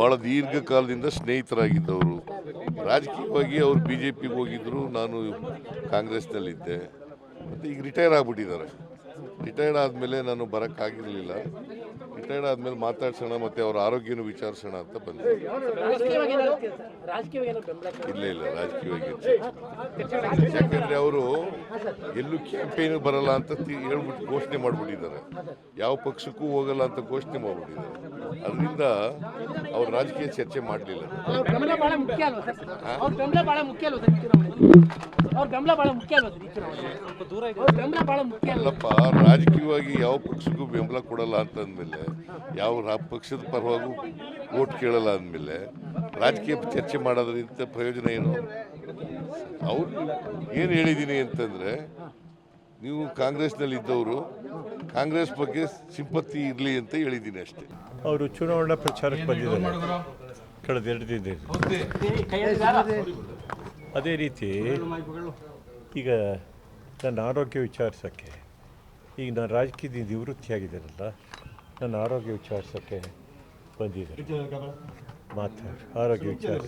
ಭಾಳ ದೀರ್ಘಕಾಲದಿಂದ ಸ್ನೇಹಿತರಾಗಿದ್ದವರು. ರಾಜಕೀಯವಾಗಿ ಅವರು ಬಿ ಜೆ ಪಿಗೆ ಹೋಗಿದ್ರು, ನಾನು ಕಾಂಗ್ರೆಸ್ನಲ್ಲಿದ್ದೆ. ಮತ್ತು ಈಗ ರಿಟೈರ್ ಆಗಿಬಿಟ್ಟಿದ್ದಾರೆ. ರಿಟೈರ್ಡ್ ಆದಮೇಲೆ ನಾನು ಬರೋಕ್ಕಾಗಿರಲಿಲ್ಲ. ರಿಟೈರ್ಡ್ ಆದಮೇಲೆ ಮಾತಾಡ್ಸೋಣ ಮತ್ತೆ ಅವ್ರ ಆರೋಗ್ಯನೂ ವಿಚಾರಿಸೋಣ ಅಂತ ಬಂದೆ. ಇಲ್ಲ ಇಲ್ಲ ರಾಜಕೀಯವಾಗಿ ಯಾಕಂದರೆ ಅವರು ಎಲ್ಲೂ ಕ್ಯಾಂಪೇನ್ ಬರಲ್ಲ ಅಂತ ತಿ- ಹೇಳ್ಬಿಟ್ಟು ಘೋಷಣೆ ಮಾಡಿಬಿಟ್ಟಿದ್ದಾರೆ. ಯಾವ ಪಕ್ಷಕ್ಕೂ ಹೋಗಲ್ಲ ಅಂತ ಘೋಷಣೆ ಮಾಡಿಬಿಟ್ಟಿದ್ದಾರೆ. ಅದರಿಂದ ಅವ್ರು ರಾಜಕೀಯ ಚರ್ಚೆ ಮಾಡಲಿಲ್ಲ. ಅಲ್ಲಪ್ಪ ರಾಜಕೀಯವಾಗಿ ಯಾವ ಪಕ್ಷಕ್ಕೂ ಬೆಂಬಲ ಕೊಡಲ್ಲ ಅಂತಂದಮೇಲೆ ಯಾವ ಪಕ್ಷದ ಪರವಾಗೂ ಓಟ್ ಕೇಳಲ್ಲ ಅಂದಮೇಲೆ ರಾಜಕೀಯ ಚರ್ಚೆ ಮಾಡೋದ್ರಿಂದ ಪ್ರಯೋಜನ ಏನು? ಅವ್ರು ಏನು ಹೇಳಿದ್ದೀನಿ ಅಂತಂದರೆ, ನೀವು ಕಾಂಗ್ರೆಸ್ನಲ್ಲಿ ಇದ್ದವರು, ಕಾಂಗ್ರೆಸ್ ಬಗ್ಗೆ ಸಿಂಪತ್ತಿ ಇರಲಿ ಅಂತ ಹೇಳಿದ್ದೀನಿ ಅಷ್ಟೇ. ಅವರು ಚುನಾವಣಾ ಪ್ರಚಾರಕ್ಕೆ ಬಂದಿದ್ದಾರೆ. ಕಳೆದ ಎರಡು ದಿನ ಅದೇ ರೀತಿ ಈಗ ನನ್ನ ಆರೋಗ್ಯ ವಿಚಾರಿಸೋಕ್ಕೆ ಈಗ ನಾನು ರಾಜಕೀಯದಿಂದ ನಿವೃತ್ತಿಯಾಗಿದ್ದಾನಲ್ಲ ನನ್ನ ಆರೋಗ್ಯ ವಿಚಾರಿಸೋಕ್ಕೆ ಬಂದಿದ್ದೆ ಮಾತಾಡಿ ಆರೋಗ್ಯ ವಿಚಾರ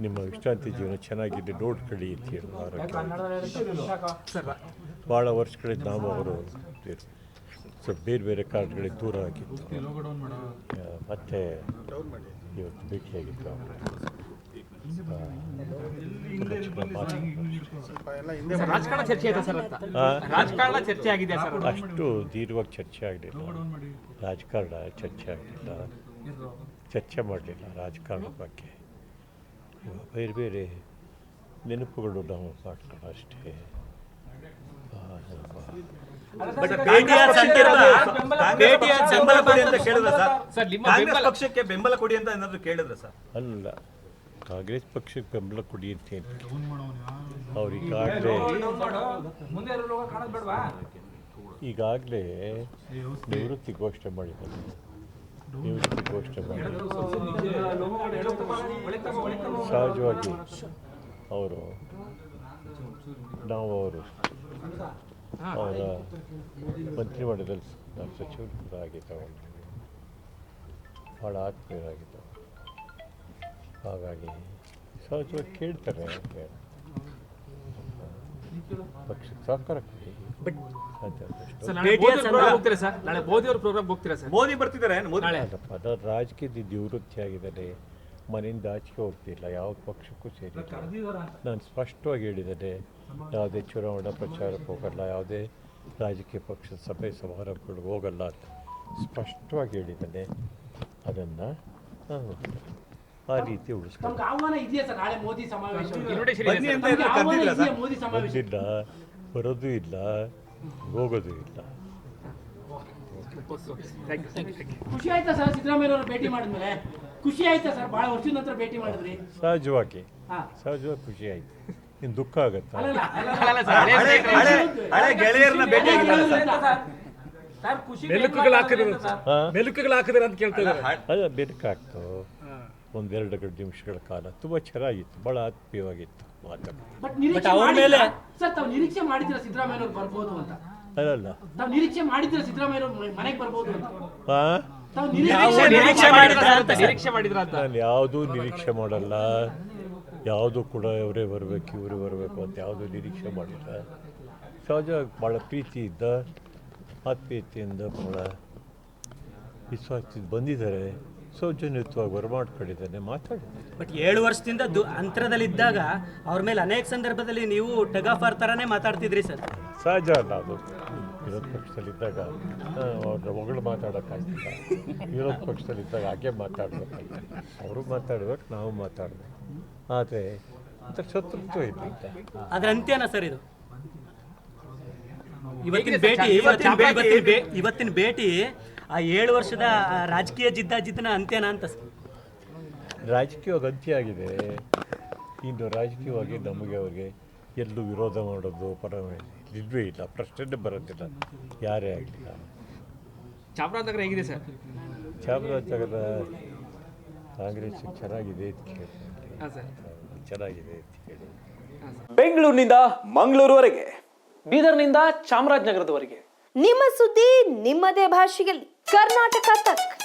ನಿಮ್ಮ ವಿಶ್ರಾಂತಿ ಜೀವನ ಚೆನ್ನಾಗಿದೆ ನೋಡ್ಕೊಳ್ಳಿ ಅಂತ ಹೇಳಿ ಆರೋಗ್ಯ. ಭಾಳ ವರ್ಷಗಳಿಂದ ನಾವು ಅವರು ಸ್ವಲ್ಪ ಬೇರೆ ಬೇರೆ ಕಾರ್ಡ್ಗಳಿಗೆ ದೂರ ಆಗಿತ್ತು. ಮತ್ತೆ ಇವತ್ತು ಭೇಟಿಯಾಗಿತ್ತು ಆ, ಅಷ್ಟು ದೀರ್ಘವಾಗಿ ಚರ್ಚೆ ಆಗಲಿಲ್ಲ. ರಾಜಕಾರಣ ಚರ್ಚೆ ಆಗಲಿಲ್ಲ. ಚರ್ಚೆ ಮಾಡಲಿಲ್ಲ ರಾಜಕಾರಣದ ಬಗ್ಗೆ. ಬೇರೆ ಬೇರೆ ನೆನಪುಗಳು ನಾವು ಮಾಡ್ಕೊಳ್ಳೋ ಅಷ್ಟೇ. ಬೆಂಬಲ ಕೊಡಿ ಅಂತ ಕೇಳಿದ್ರ ಸರ್ ಸರ್ ನಿಮ್ಮ ಬೆಂಬಲ ಪಕ್ಷಕ್ಕೆ ಬೆಂಬಲ ಕೊಡಿ ಅಂತ ಏನಾದ್ರು ಕೇಳಿದ್ರ ಸರ್. ಅಲ್ಲ. ಕಾಂಗ್ರೆಸ್ ಪಕ್ಷಕ್ಕೆ ಬೆಂಬಲ ಕೊಡಿ ಅಂತ ಏನು ಅವ್ರು ಈಗಾಗಲೇ ನಿವೃತ್ತಿ ಘೋಷಣೆ ಮಾಡಿದ್ದಾರೆ. ನಿವೃತ್ತಿ ಘೋಷಣೆ ಮಾಡಿದ್ದಾರೆ. ಸಹಜವಾಗಿ ಅವರು ನಾವು ಅವರು ಅವರ ಮಂತ್ರಿಮಂಡಲದಲ್ಲಿ ಸಚಿವರು ಕೂಡ ಆಗಿದ್ದಾವೆ ಭಾಳ ಆತ್ಮೀಯರಾಗಿದ್ದಾವೆ ಹಾಗಾಗಿ ಸಹಜವಾಗಿ ಕೇಳ್ತಾರೆ ಪಕ್ಷಕ್ಕೆ ಸಹಕಾರ ಕೊಡಿ ಮೋದಿ ಪ್ರೋಗ್ರಾಮ್ ಹೋಗ್ತೀರಾ ಸರ್? ನಾಳೆ ಮೋದಿ ಅವ್ರ ಪ್ರೋಗ್ರಾಮ್ ಹೋಗ್ತೀರಾ ಸರ್? ಮೋದಿ ಬರ್ತಿದ್ದಾರೆ ಅದು ರಾಜಕೀಯದಿಂದ ನಿವೃತ್ತಿ ಆಗಿದ್ದಾರೆ ಮನೆಯಿಂದ ಆಚೆಗೆ ಹೋಗ್ತಿಲ್ಲ. ಯಾವ ಪಕ್ಷಕ್ಕೂ ಸೇರಿ ನಾನು ಸ್ಪಷ್ಟವಾಗಿ ಹೇಳಿದ್ದೇನೆ ಯಾವುದೇ ಚುನಾವಣಾ ಪ್ರಚಾರಕ್ಕೆ ಹೋಗಲ್ಲ ಯಾವುದೇ ರಾಜಕೀಯ ಪಕ್ಷದ ಸಭೆ ಸಮಾರಂಭಗಳಿಗೆ ಹೋಗಲ್ಲ ಅಂತ ಸ್ಪಷ್ಟವಾಗಿ ಹೇಳಿದ್ದಾನೆ. ಅದನ್ನು ನಾನು ಆ ರೀತಿ ಉಳಿಸ್ಕೊಂಡು ಬಂದಿಲ್ಲ ಬರೋದು ಇಲ್ಲ ಹೋಗೋದು ಇಲ್ಲ. ಖುಷಿ ಆಯ್ತಾ ಸರ್ ಸಿದ್ದರಾಮಯ್ಯ ಭೇಟಿ ಮಾಡಿದ್ಮೇಲೆ? ಖುಷಿ ಆಯ್ತಾ ಸರ್? ಬಹಳ ವರ್ಷದ ನಂತರ ಭೇಟಿ ಮಾಡಿದ್ರಿ. ಸಹಜವಾಗಿ ಹಾ. ಸಹಜವಾಗಿ ಖುಷಿ ಆಯ್ತು. ಇನ್ನು ದುಃಖ ಆಗುತ್ತಾ? ಅಲ್ಲ ಗೆಳೆಯರನ್ನ ಭೇಟಿ ಆಗಿಲ್ಲ ಸರ್ ಖುಷಿ ಮೆಲುಕುಗಳು ಹಾಕಿದ್ರು ಹಾಂ. ಮೆಲುಕುಗಳು ಹಾಕಿದ್ರೆ ಅಂತ ಕೇಳ್ತಾ ಇದ್ದಾರೆ. ಅದು ಬೆರಕಾಗ್ತು ಒಂದೆರಡು ಗಂಟೆ ನಿಮಿಷಗಳ ಕಾಲ. ತುಂಬ ಚೆನ್ನಾಗಿತ್ತು. ಭಾಳ ಆತ್ಮೀಯವಾಗಿತ್ತು ಅಲ್ಲಲ್ಲ. ನಾನು ಯಾವುದೂ ನಿರೀಕ್ಷೆ ಮಾಡಲ್ಲ. ಯಾವುದು ಕೂಡ ಇವರೇ ಬರಬೇಕು ಇವರೇ ಬರಬೇಕು ಅಂತ ಯಾವುದೂ ನಿರೀಕ್ಷೆ ಮಾಡಿಲ್ಲ. ಸಹಜವಾಗಿ ಭಾಳ ಪ್ರೀತಿಯಿಂದ ಆತ್ಮೀಯತೆಯಿಂದ ಭಾಳ ವಿಶ್ವಾಸದಿಂದ ಬಂದಿದ್ದಾರೆ. ಸೌಜನ್ಯತ್ವವಾಗಿ ಬರಮಾಡ್ಕೊಂಡಿದ್ದಾನೆ ಮಾತಾಡಿ ಬಟ್ ಏಳು ವರ್ಷದಿಂದ ದು ಅಂತರದಲ್ಲಿದ್ದಾಗ ಅವ್ರ ಮೇಲೆ ಅನೇಕ ಸಂದರ್ಭದಲ್ಲಿ ನೀವು ಟಗಾಫಾರ್ ಥರನೇ ಮಾತಾಡ್ತಿದ್ರಿ ಸರ್. ಸಹಜ ಅಲ್ಲ ಅದು. ವಿರೋಧ ಪಕ್ಷದಲ್ಲಿದ್ದಾಗ ಅವ್ರ ಮಗಳು ಮಾತಾಡೋಕ್ಕಾಗ್ತಿಲ್ಲ. ವಿರೋಧ ಪಕ್ಷದಲ್ಲಿದ್ದಾಗ ಹಾಗೆ ಮಾತಾಡಬೇಕಾಗಿಲ್ಲ ಅವರು ಮಾತಾಡ್ಬೇಕು ನಾವು ಮಾತಾಡಬೇಕು. ಆದರೆ ಒಂಥರ ಶತ್ರುತ್ವ ಇಲ್ಲ ಅದ್ರ ಅಂತ್ಯನ ಸರ್ ಇದು. ಇವತ್ತಿನ? ಭೇಟಿ ಇವತ್ತಿನ ಇವತ್ತಿನ ಭೇಟಿ- ಆ ಏಳು ವರ್ಷದ ರಾಜಕೀಯ ಜಿದ್ದಾಜಿದ್ದನ ಅಂತ್ಯನ ಅಂತ ಸರ್. ರಾಜಕೀಯವಾಗಿ ಅಂತ್ಯ ಆಗಿದೆ ಇನ್ನು ರಾಜಕೀಯವಾಗಿ ನಮಗೆ ಅವ್ರಿಗೆ ಎಲ್ಲೂ ವಿರೋಧ ಮಾಡೋದು ಪರ ಇಲ್ವೇ ಇಲ್ಲ. ಪ್ರಶ್ನೆ ಬರೋದಿಲ್ಲ ಯಾರೇ ಆಗಲಿಲ್ಲ ಚಾಮರಾಜನಗರ ಹೇಗಿದೆ ಸರ್? ಚಾಮರಾಜನಗರ ಕಾಂಗ್ರೆಸ್ ಚೆನ್ನಾಗಿದೆ ಅಂತ ಕೇಳಿ ಹಾಂ ಸರ್. ಚೆನ್ನಾಗಿದೆ ಅಂತ ಕೇಳಿ ಬೆಂಗಳೂರಿನಿಂದ ಮಂಗಳೂರುವರೆಗೆ ಬೀದರ್ನಿಂದ ಚಾಮರಾಜನಗರದವರೆಗೆ. ನಿಮ್ಮ ಸುದ್ದಿ ನಿಮ್ಮದೇ ಭಾಷೆಯಲ್ಲಿ. कर्नाटका तक।